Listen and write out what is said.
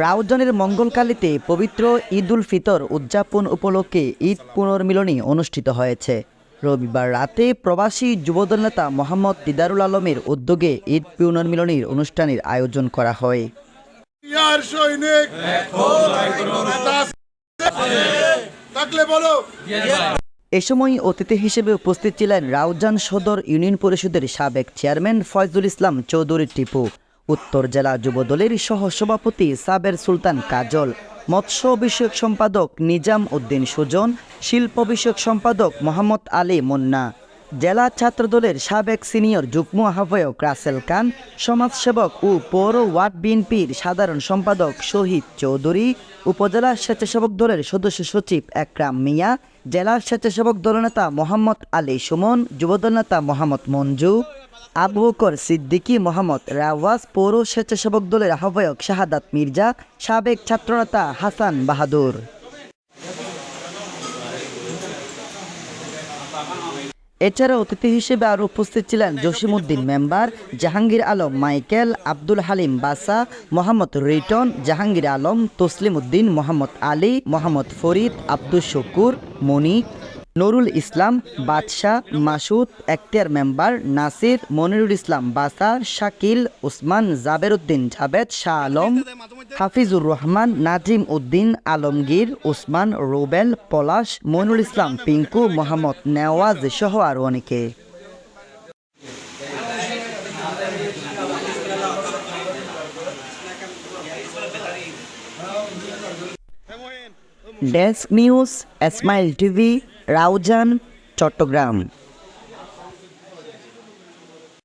রাউজানের মঙ্গলকালীতে পবিত্র ঈদ উল ফিতর উদযাপন উপলক্ষে ঈদ পুনর্মিলনী অনুষ্ঠিত হয়েছে। রবিবার রাতে প্রবাসী যুবদল নেতা মোহাম্মদ দিদারুল আলমের উদ্যোগে ঈদ পুনর্মিলনীর অনুষ্ঠানের আয়োজন করা হয়। এ সময় অতিথি হিসেবে উপস্থিত ছিলেন রাউজান সদর ইউনিয়ন পরিষদের সাবেক চেয়ারম্যান ফয়জুল ইসলাম চৌধুরী টিপু। উত্তর জেলা যুবদলের সহসভাপতি সাবের সুলতান কাজল, মৎস্য বিষয়ক সম্পাদক নিজাম উদ্দিন সুজন, শিল্প বিষয়ক সম্পাদক মোহাম্মদ আলী মুন্না, জেলা ছাত্রদলের সাবেক সিনিয়র যুগ্ম আহ্বায়ক রাসেল খান, সমাজসেবক ও পৌর ওয়ার্ড বিএনপির সাধারণ সম্পাদক শহীদ চৌধুরী, উপজেলা স্বেচ্ছাসেবক দলের সদস্য সচিব একরাম মিয়া, জেলা স্বেচ্ছাসেবক দলনেতা মোহাম্মদ আলী সুমন, যুবদল নেতা মোহাম্মদ মঞ্জু আবু বকর সিদ্দিকী মোহাম্মদ রাওয়াজ পৌর স্বেচ্ছাসেবক দলের আহ্বায়ক শাহাদাত মির্জা, সাবেক ছাত্রনেতা হাসান বাহাদুর। এছাড়া অতিথি হিসেবে আরও উপস্থিত ছিলেন জসিমউদ্দিন মেম্বার, জাহাঙ্গীর আলম মাইকেল, আব্দুল হালিম বাসা, মোহাম্মদ রিটন, জাহাঙ্গীর আলম তসলিম উদ্দিন মোহাম্মদ আলী, মোহাম্মদ ফরিদ, আব্দুল শকুর মনিক নুরুল ইসলাম, বাদশাহ মাসুদ, এখতিয়ার মেম্বার নাসির, মনিরুল ইসলাম বাসা, শাকিল, উসমান জাবের উদ্দিন জাবেদ, শাহ আলম, হাফিজুর রহমান, নাজিম উদ্দিন, আলমগীর, উসমান, রুবেল, পলাশ মনুল ইসলাম, পিঙ্কু, মোহাম্মদ নেওয়াজ সহ আরও অনেকে। Desk news, Esmail TV Raozan Chattogram.